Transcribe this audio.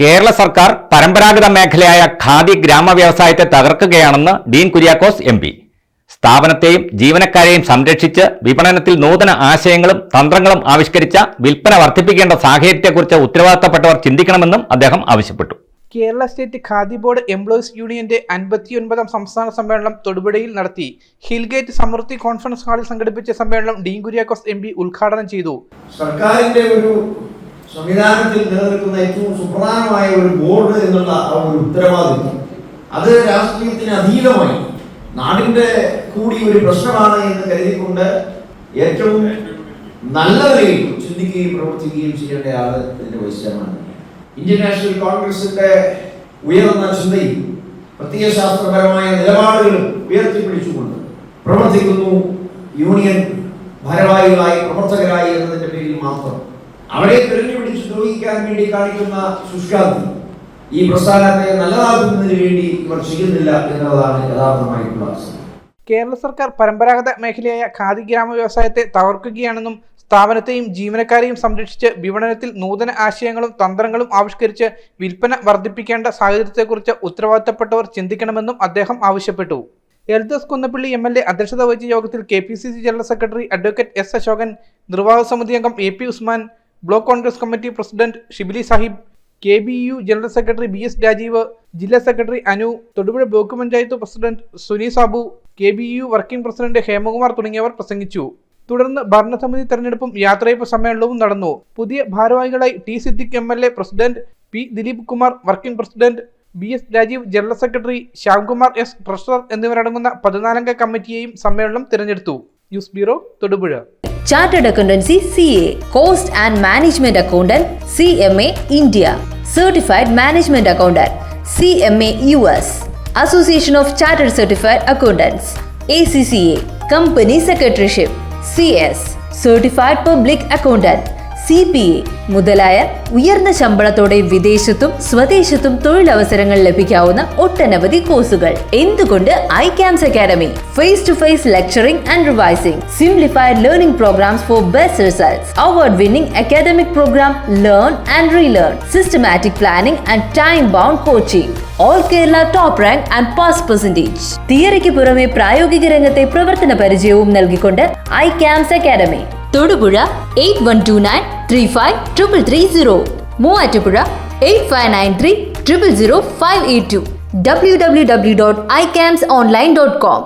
കേരള സർക്കാർ പരമ്പരാഗത മേഖലയായ ഖാദി ഗ്രാമ വ്യവസായത്തെ തകർക്കുകയാണെന്ന് ഡീൻ കുര്യാക്കോസ് എം പി. സ്ഥാപനത്തെയും ജീവനക്കാരെയും സംരക്ഷിച്ച് വിപണനത്തിൽ നൂതന ആശയങ്ങളും തന്ത്രങ്ങളും ആവിഷ്കരിച്ച വിൽപ്പന വർദ്ധിപ്പിക്കേണ്ട സാഹചര്യത്തെക്കുറിച്ച് ഉത്തരവാദിത്തപ്പെട്ടവർ ചിന്തിക്കണമെന്നും അദ്ദേഹം ആവശ്യപ്പെട്ടു. Kerala state khadi board employees യൂണിയന്റെ അൻപത്തിയൊൻപതാം സംസ്ഥാന സമ്മേളനം തൊടുപുഴയിൽ നടത്തി. ഹിൽഗേറ്റ് സമൃദ്ധി കോൺഫറൻസ് ഹാളിൽ സംഘടിപ്പിച്ച സമ്മേളനം ഡീൻ കുര്യാക്കോസ് എം പി ഉദ്ഘാടനം ചെയ്തു. സർക്കാരിന്റെ ഒരു സംവിധാനത്തിൽ നിലനിൽക്കുന്ന ഏറ്റവും സുപ്രധാനമായ ഒരു ബോർഡ് എന്നുള്ള ആ ഒരു ഉത്തരവാദിത്വം. അത് രാഷ്ട്രീയത്തിന് അതീതമായി നാടിന്റെ കൂടി ഒരു പ്രശ്നമാണ് എന്ന് കരുതിക്കൊണ്ട് ഏറ്റവും നല്ല നിലയിൽ ചിന്തിക്കുകയും പ്രവർത്തിക്കുകയും ചെയ്യേണ്ട ആൾ ഇതിന്റെ വൈശ്യമാണ് ഇന്ത്യൻ നാഷണൽ കോൺഗ്രസിന്റെ ഉയർന്ന ചിന്തയും പ്രത്യയശാസ്ത്രപരമായ നിലപാടുകളും ഉയർത്തിപ്പിടിച്ചുകൊണ്ട് പ്രവർത്തിക്കുന്നു യൂണിയൻ ഭാരവാഹികളായി പ്രവർത്തകരായി എന്നതിന്റെ പേരിൽ മാത്രം. അവരെ തിരഞ്ഞുപിടിച്ച് ദ്രോഹിക്കാൻ വേണ്ടി കാണിക്കുന്ന ശുഷ്കാന്തി ഈ പ്രസ്ഥാനത്തെ നല്ലതാക്കുന്നതിന് വേണ്ടി ഇവർ ചെയ്യുന്നില്ല എന്നുള്ളതാണ് യഥാർത്ഥമായിട്ടുള്ള കേരള സർക്കാർ പരമ്പരാഗത മേഖലയായ ഖാദി ഗ്രാമ വ്യവസായത്തെ തകർക്കുകയാണെന്നും സ്ഥാപനത്തെയും ജീവനക്കാരെയും സംരക്ഷിച്ച് വിപണനത്തിൽ നൂതന ആശയങ്ങളും തന്ത്രങ്ങളും ആവിഷ്കരിച്ച് വിൽപ്പന വർദ്ധിപ്പിക്കേണ്ട സാഹചര്യത്തെക്കുറിച്ച് ഉത്തരവാദിത്തപ്പെട്ടവർ ചിന്തിക്കണമെന്നും അദ്ദേഹം ആവശ്യപ്പെട്ടു. Eldhose Kunnappilly M L A അധ്യക്ഷത വഹിച്ച യോഗത്തിൽ K P C C general secretary advocate S Ashokan നിർവാഹക സമിതി അംഗം A P Usman block Congress committee president Shibili Sahib K B U general secretary B S Rajeev ജില്ലാ secretary Anu Thodupuzha block panchayat president Suni Sabu K B U working president Hemakumar തുടങ്ങിയവർ പ്രസംഗിച്ചു. തുടർന്ന് ഭരണസമിതി തെരഞ്ഞെടുപ്പും യാത്രയപ്പ് സമ്മേളനവും നടന്നു. പുതിയ ഭാരവാഹികളായി T Siddique M L A president P Dileep Kumar working president B S Rajeev general secretary Shyamkumar S treasurer എന്നിവരടങ്ങുന്ന പതിനാലംഗ കമ്മിറ്റിയെയും സമ്മേളനം തിരഞ്ഞെടുത്തു. News bureau Thodupuzha. Chartered Accountancy CA, Cost and Management Accountant CMA India, Certified Management Accountant CMA US, Association of Chartered Certified Accountants ACCA, Company Secretaryship CS, Certified Public Accountant C P A മുതലായ ഉയർന്ന ശമ്പളത്തോടെ വിദേശത്തും സ്വദേശത്തും തൊഴിലവസരങ്ങൾ ലഭിക്കാവുന്ന ഒട്ടനവധി കോഴ്സുകൾ. എന്തുകൊണ്ട് I CAMS academy? Face to face lecturing and revising simplified learning programs for best results award winning academic program learn and relearn systematic planning and time bound coaching all Kerala top rank and pass percentage തിയറിക്ക് പുറമെ പ്രായോഗിക രംഗത്തെ പ്രവർത്തന പരിചയവും നൽകിക്കൊണ്ട് I CAMS academy Thodupuzha eight one two nine three five triple three zero Muvattupuzha eight five nine three triple zero five eight two W W W dot I CAMS online dot com